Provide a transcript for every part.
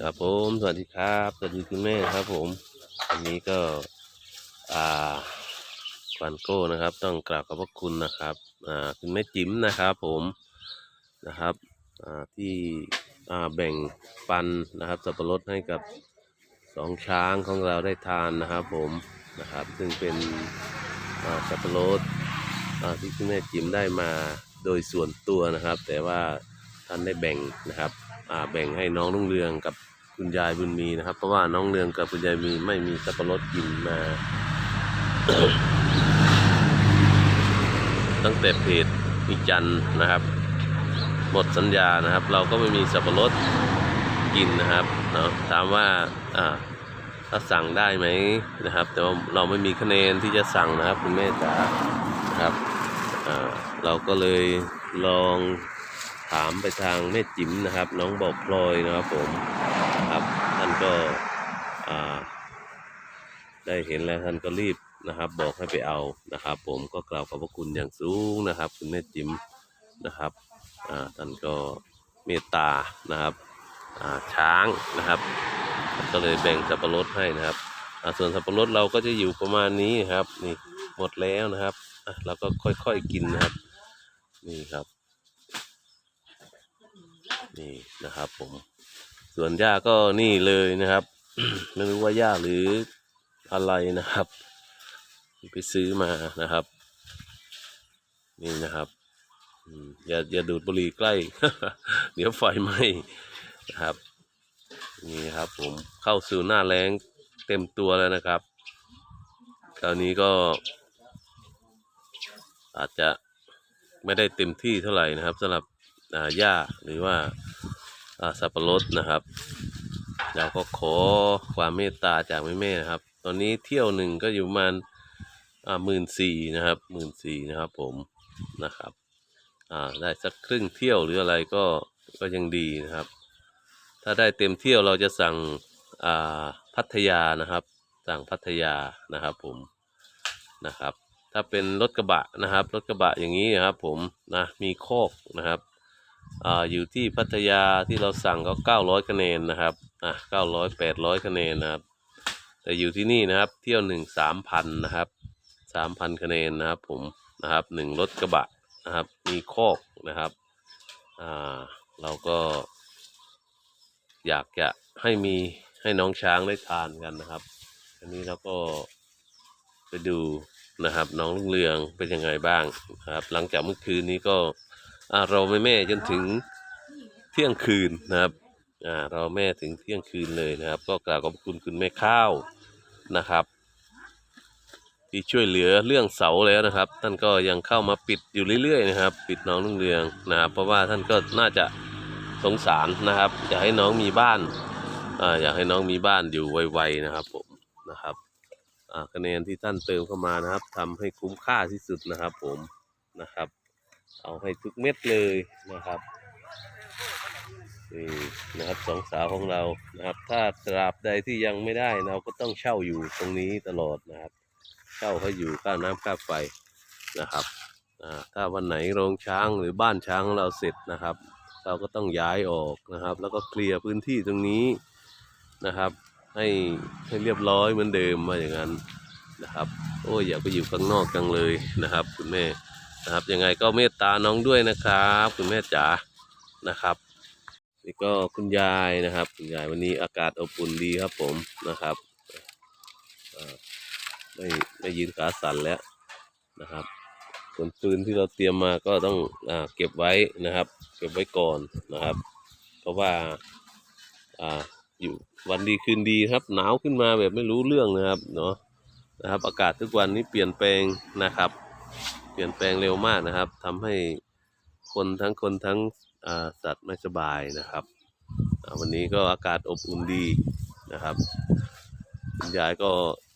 ครับผมสวัสดีครับสวัสดีคุณแม่ครับ ผมวันนี้ก็อ่าควันโก้นะครับ ต้องกราบขอบพระคุณนะครับอ่าคุณแม่จิ๋มนะครับ ผมนะครับอ่าที่อ่าแบ่งปันนะครับ สับปะรดให้กับสองช้างของเราได้ทานนะครับ ผมนะครับ ซึ่งเป็นอ่าสับปะรดอ่าที่คุณแม่จิ๋มได้มาโดยส่วนตัวนะครับ แต่ว่าท่านได้แบ่งนะครับ แบ่งให้น้องรุ่งเรืองกับคุณยายบุญมีนะครับ เพราะว่าน้องเรืองกับคุณยายมีไม่มีสับปะรดกินมา ตั้งแต่เพจมีจันนะครับ หมดสัญญานะครับ เราก็ไม่มีสับปะรดกินนะครับเนาะถามว่าอ่าถ้าสั่งได้ไหมนะครับ แต่ว่าเราไม่มีคะแนนที่จะสั่งนะครับคุณแม่จ๋านะครับอ่าเราก็เลยลอง ถามไปทางแม่จิ๋มนะครับ น้องบอกพลอยนะครับผมครับท่านก็ได้เห็นแล้วท่านก็รีบนะครับ บอกให้ไปเอานะครับ ผมก็กล่าวขอบพระคุณอย่างสูงนะครับ คุณแม่จิ๋มนะครับท่านก็เมตตานะครับช้างนะครับ ก็เลยแบ่งสับปะรดให้นะครับส่วนสับปะรดเราก็จะอยู่ประมาณนี้ครับ นี่หมดแล้วนะครับเราก็ค่อยๆกินนะครับ นี่ครับ นี่นะครับ ผมส่วนหญ้าก็นี่เลยนะครับไม่รู้ว่าหญ้าหรืออะไรนะครับ ไปซื้อมานะครับ นี่นะครับอย่าอย่าดูดบุหรี่ใกล้ เดี๋ยวไฟไหม้นะครับ นี่ครับ ผมเข้าสู่หน้าแรงเต็มตัวแล้วนะครับ คราวนี้ก็ อาจจะไม่ได้เต็มที่เท่าไหร่นะครับสำหรับ หญ้าหรือว่าสับปะรดนะครับ เราก็ขอความเมตตาจากแม่แม่ๆนะครับ ตอนนี้เที่ยวหนึ่งก็อยู่ประมาณหมื่นสี่นะครับหมื่นสี่นะครับผมนะครับได้สักครึ่งเที่ยวหรืออะไรก็ก็ยังดีนะครับ ถ้าได้เต็มเที่ยวเราจะสั่งพัทยานะครับ สั่งพัทยานะครับผมนะครับ ถ้าเป็นรถกระบะนะครับ รถกระบะอย่างนี้นะครับ ผมนะมีโคกนะครับ อ่าอยู่ที่พัทยาที่เราสั่งก็เก้าร้อยคะแนนนะครับอะเก้าร้อยแปดร้อยคะแนนนะครับ แต่อยู่ที่นี่นะครับ เที่ยวหนึ่งสามพันนะครับสามพันคะแนนนะครับ ผมนะครับหนึ่งรถกระบะนะครับ มีคอกนะครับอ่าเราก็ อยากจะให้มีให้น้องช้างได้ทานกันนะครับ อันนี้เราก็ไปดูนะครับ น้องลุงเรืองเป็นยังไงบ้างนะครับ หลังจากเมื่อคืนนี้ก็ เราไม่แม่จนถึงเที่ยงคืนนะครับอ่าเราแม่ถึงเที่ยงคืนเลยนะครับ ก็กราบขอบคุณคุณแม่ข้าวนะครับ ที่ช่วยเหลือเรื่องเสาแล้วนะครับ ท่านก็ยังเข้ามาปิดอยู่เรื่อยๆนะครับ ปิดน้องรุ่งเรืองนะครับ เพราะว่าท่านก็น่าจะสงสารนะครับอยากให้น้องมีบ้านอ่าอยากให้น้องมีบ้านอยู่ไวๆนะครับผมนะครับอ่าคะแนนที่ท่านเติมเข้ามานะครับทำให้คุ้มค่าที่สุดนะครับผมนะครับ เอาให้ทุกเม็ดเลยนะครับนี่นะครับสองสาวของเรานะครับ ถ้าตราบใดที่ยังไม่ได้เราก็ต้องเช่าอยู่ตรงนี้ตลอดนะครับ เช่าให้อยู่ค่าน้ำค่าไฟนะครับอ่าถ้าวันไหนโรงช้างหรือบ้านช้างของเราเสร็จนะครับ เราก็ต้องย้ายออกนะครับ แล้วก็เคลียร์พื้นที่ตรงนี้นะครับ ให้ให้เรียบร้อยเหมือนเดิมมาอย่างนั้นนะครับ โอ้ยอยากไปอยู่ข้างนอกจังเลยนะครับ คุณแม่ นะครับยังไงก็เมตตาน้องด้วยนะครับ คุณแม่จ๋านะครับนี่ก็คุณยายนะครับ คุณยายวันนี้อากาศอบอุ่นดีครับผมนะครับไม่ไม่ยืนขาสั่นแล้วนะครับส่วนปืนที่เราเตรียมมาก็ต้องอเก็บไว้นะครับ เก็บไว้ก่อนนะครับ เพราะว่าอ่าอยู่วันดีคืนดีครับหนาวขึ้นมาแบบไม่รู้เรื่องนะครับเนาะนะครับ อากาศทุกวันนี้เปลี่ยนแปลงนะครับ เปลี่ยนแปลงเร็วมากนะครับทำให้คนทั้งคนทั้งสัตว์ไม่สบายนะครับวันนี้ก็อากาศอบอุ่นดีนะครับคุณยายก็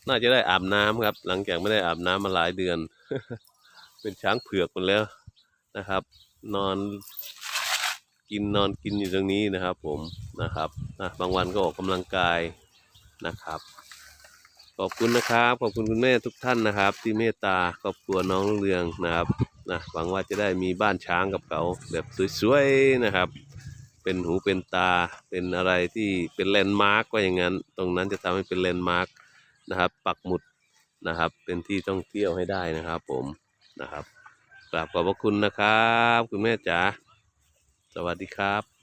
น่าจะได้อาบน้ำครับ หลังจากไม่ได้อาบน้ำมาหลายเดือน เป็นช้างเผือกหมดแล้วนะครับ นอนกินนอนกินอยู่ตรงนี้นะครับ ผมนะครับนะบางวันก็ออกกำลังกายนะครับ ขอบคุณนะครับ ขอบคุณคุณแม่ทุกท่านนะครับ ที่เมตตาครอบครัวน้องเรืองนะครับนะหวังว่าจะได้มีบ้านช้างกับเขาแบบสวยๆนะครับ เป็นหูเป็นตาเป็นอะไรที่เป็นแลนด์มาร์กว่าอย่างนั้น ตรงนั้นจะทำให้เป็นแลนด์มาร์กนะครับ ปักหมุดนะครับ เป็นที่ท่องเที่ยวให้ได้นะครับ ผมนะครับกราบขอบพระคุณนะครับ คุณแม่จ๋าสวัสดีครับ